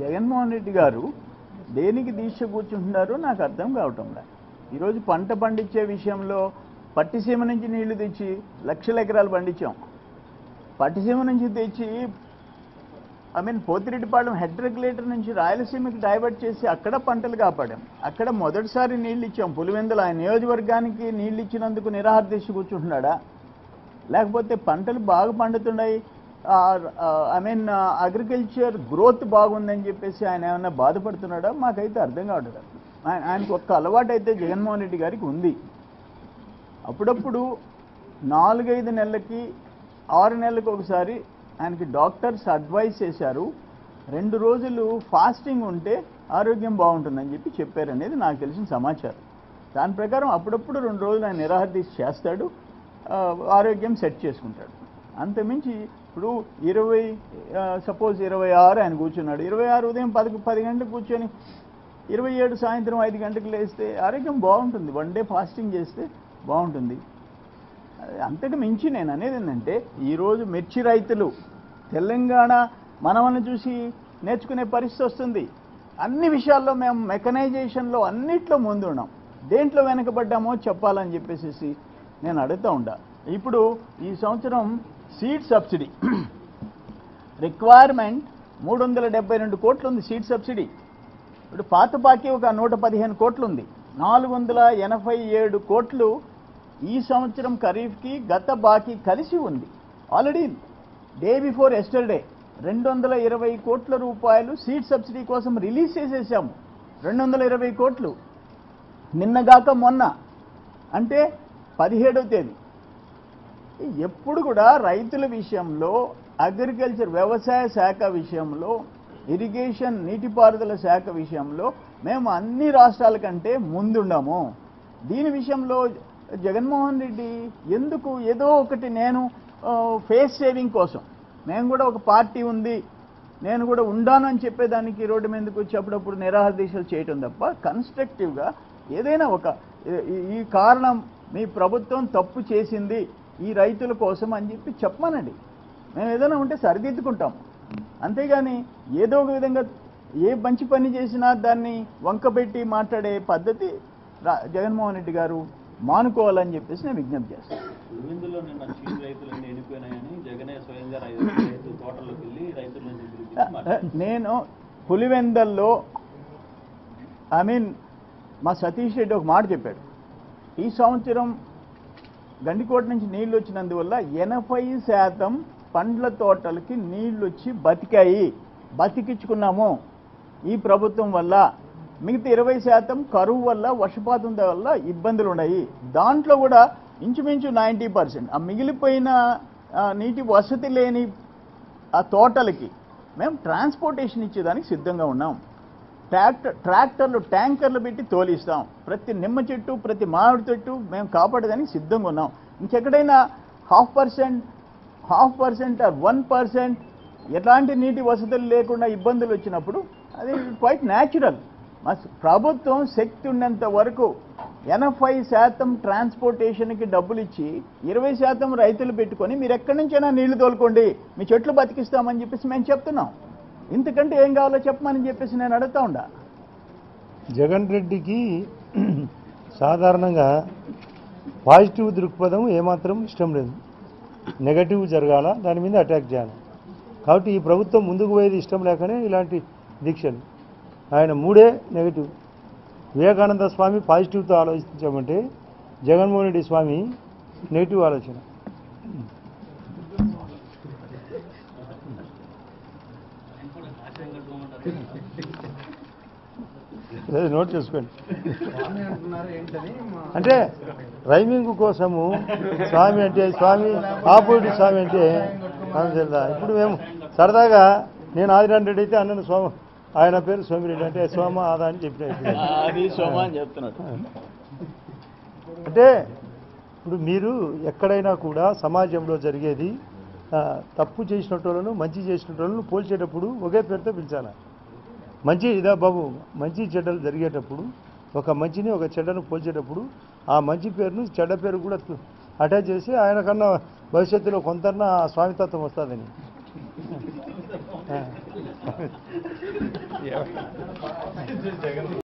జగన్మోహన్ రెడ్డి గారు దేనికి దీక్ష కూర్చుంటున్నారో నాకు అర్థం కావటం లేదు. ఈరోజు పంట పండించే విషయంలో పట్టిసీమ నుంచి నీళ్ళు తెచ్చి లక్షల ఎకరాలు పండించాం. పట్టిసీమ నుంచి తెచ్చి I mean Pothireddypalem head regulator నుంచి రాయలసీమకి డైవర్ట్ చేసి అక్కడ పంటలు కాపాడాం. అక్కడ మొదటిసారి నీళ్ళు ఇచ్చాం. పులివెందులు ఆయన నియోజకవర్గానికి నీళ్ళు ఇచ్చినందుకు నిరాహార దీక్ష కూర్చుంటున్నాడా? లేకపోతే పంటలు బాగా పండుతున్నాయి ఐ మీన్ అగ్రికల్చర్ గ్రోత్ బాగుందని చెప్పేసి ఆయన ఏమైనా బాధపడుతున్నాడా? మాకైతే అర్థం కావట్లేదు. ఆయన ఆయనకు ఒక్క అలవాటు అయితే జగన్మోహన్ రెడ్డి గారికి ఉంది. అప్పుడప్పుడు నాలుగైదు నెలలకి ఆరు నెలలకు ఒకసారి ఆయనకి డాక్టర్స్ అడ్వైస్ చేశారు. రెండు రోజులు ఫాస్టింగ్ ఉంటే ఆరోగ్యం బాగుంటుందని చెప్పి చెప్పారనేది నాకు తెలిసిన సమాచారం. దాని ప్రకారం అప్పుడప్పుడు రెండు రోజులు ఆయన నిరాహార తీసి చేస్తాడు. ఆరోగ్యం సెట్ చేసుకుంటాడు. అంతమించి ఇప్పుడు ఇరవై సపోజ్ ఇరవై ఆరు ఆయన కూర్చున్నాడు. ఇరవై ఆరు ఉదయం పది పది గంటలకు కూర్చొని ఇరవై ఏడు సాయంత్రం ఐదు గంటలకు లేస్తే ఆరోగ్యం బాగుంటుంది. వన్ డే ఫాస్టింగ్ చేస్తే బాగుంటుంది. అంతకు మించి నేను అనేది ఏంటంటే ఈరోజు మిర్చి రైతులు తెలంగాణ మనమని చూసి నేర్చుకునే పరిస్థితి వస్తుంది. అన్ని విషయాల్లో మేము మెకనైజేషన్లో అన్నిట్లో ముందున్నాం దేంట్లో వెనకబడ్డామో చెప్పాలని చెప్పేసి నేను అడుగుతూ ఉంటా ఇప్పుడు ఈ సంవత్సరం సీడ్ సబ్సిడీ రిక్వైర్మెంట్ మూడు వందల డెబ్బై రెండు కోట్లు ఉంది సీట్ సబ్సిడీ. ఇప్పుడు పాత బాకీ ఒక నూట పదిహేను కోట్లు ఉంది నాలుగు వందల ఎనభై ఏడు కోట్లు ఈ సంవత్సరం ఖరీఫ్కి గత బాకీ కలిసి ఉంది. ఆల్రెడీ డే బిఫోర్ ఎస్టర్డే రెండు వందల ఇరవై కోట్ల రూపాయలు సీట్ సబ్సిడీ కోసం రిలీజ్ చేసేసాము. రెండు వందల ఇరవై కోట్లు. నిన్నగాక మొన్న. అంటే పదిహేడవ తేదీ. ఎప్పుడు కూడా రైతుల విషయంలో అగ్రికల్చర్ వ్యవసాయ శాఖ విషయంలో ఇరిగేషన్ నీటిపారుదల శాఖ విషయంలో మేము అన్ని రాష్ట్రాల కంటే ముందుండము. దీని విషయంలో జగన్మోహన్ రెడ్డి ఎందుకు ఏదో ఒకటి నేను ఫేస్ సేవింగ్ కోసం. మేము కూడా ఒక పార్టీ ఉంది. నేను కూడా ఉండానని చెప్పేదానికి రోడ్డు మీదకి వచ్చి అప్పుడప్పుడు నిరాహార దీక్షలు చేయటం తప్ప కన్స్ట్రక్టివ్గా ఏదైనా ఒక ఈ- ఈ కారణం మీ ప్రభుత్వం తప్పు చేసింది ఈ రైతుల కోసం అని చెప్పి చెప్పమనండి. మేము ఏదైనా ఉంటే సరిదిద్దుకుంటాం. అంతేగాని ఏదో ఒక విధంగా ఏ మంచి పని చేసినా దాన్ని వంకబెట్టి మాట్లాడే పద్ధతి జగన్మోహన్ రెడ్డి గారు మానుకోవాలని చెప్పేసి నేను విజ్ఞప్తి చేస్తాను. నేను పులివెందల్లో ఐ మీన్ మా సతీష్ రెడ్డి ఒక మాట చెప్పాడు. ఈ సంవత్సరం గండికోట నుంచి నీళ్ళు వచ్చినందువల్ల ఎనభై శాతం పండ్ల తోటలకి నీళ్ళు వచ్చి బతికాయి. బతికించుకున్నాము. ఈ ప్రభుత్వం వల్ల మిగతా ఇరవై శాతం కరువు వల్ల వర్షపాతం వల్ల ఇబ్బందులు ఉన్నాయి దాంట్లో కూడా ఇంచుమించు నైంటీ పర్సెంట్. ఆ మిగిలిపోయిన నీటి వసతి లేని ఆ తోటలకి మేము ట్రాన్స్పోర్టేషన్ ఇచ్చేదానికి సిద్ధంగా ఉన్నాం. ట్రాక్టర్ ట్రాక్టర్లు ట్యాంకర్లు పెట్టి తోలిస్తాం. ప్రతి నిమ్మ చెట్టు ప్రతి మామిడి చెట్టు మేము కాపాడేదానికి సిద్ధంగా ఉన్నాం. ఇంకెక్కడైనా half percent half percent or one percent ఎలాంటి నీటి వసతులు లేకుండా ఇబ్బందులు వచ్చినప్పుడు అది క్వైట్ న్యాచురల్ మా ప్రభుత్వం శక్తి ఉన్నంత వరకు ఎనభై శాతం ట్రాన్స్పోర్టేషన్కి డబ్బులు ఇచ్చి ఇరవై శాతం రైతులు పెట్టుకొని మీరు ఎక్కడి నుంచైనా నీళ్ళు తోలుకోండి మీ చెట్లు బతికిస్తామని చెప్పేసి మేము చెప్తున్నాం. ఇంతకంటే ఏం కావాలో చెప్పమని చెప్పేసి నేను అడుగుతా ఉండా. జగన్ రెడ్డికి సాధారణంగా పాజిటివ్ దృక్పథం ఏమాత్రం ఇష్టం లేదు. నెగటివ్ జరగాల? దాని మీద అటాక్ చేయాలి. కాబట్టి ఈ ప్రభుత్వం ముందుకు పోయేది ఇష్టం లేకనే ఇలాంటి దీక్షలు. ఆయన మూడే నెగటివ్. వివేకానంద స్వామి పాజిటివ్తో ఆలోచించామంటే జగన్మోహన్ రెడ్డి స్వామి నెగిటివ్ ఆలోచన. లేదు, నోట్ చేసుకోండి. అంటే రైమింగ్ కోసము స్వామి అంటే స్వామి ఆపోజిట్ స్వామి అంటే తెలుదా ఇప్పుడు మేము సరదాగా నేను ఆదిరాన్ రెడ్డి అయితే అన్నను స్వామి ఆయన పేరు సోమిరెడ్డి అంటే సోమ ఆదా అని చెప్పిన అంటే ఇప్పుడు మీరు ఎక్కడైనా కూడా సమాజంలో జరిగేది తప్పు చేసినటోళ్ళను మంచి చేసినటోళ్ళను పోల్చేటప్పుడు ఒకే పేరుతో పిలిచాలి? మంచి ఇదా బాబు మంచి చెడ్డలు జరిగేటప్పుడు ఒక మంచిని ఒక చెడ్డను పోల్చేటప్పుడు ఆ మంచి పేరును చెడ్డ పేరు కూడా అటాచ్ చేసి ఆయన కన్నా భవిష్యత్తులో కొంత స్వామితత్వం వస్తుందని?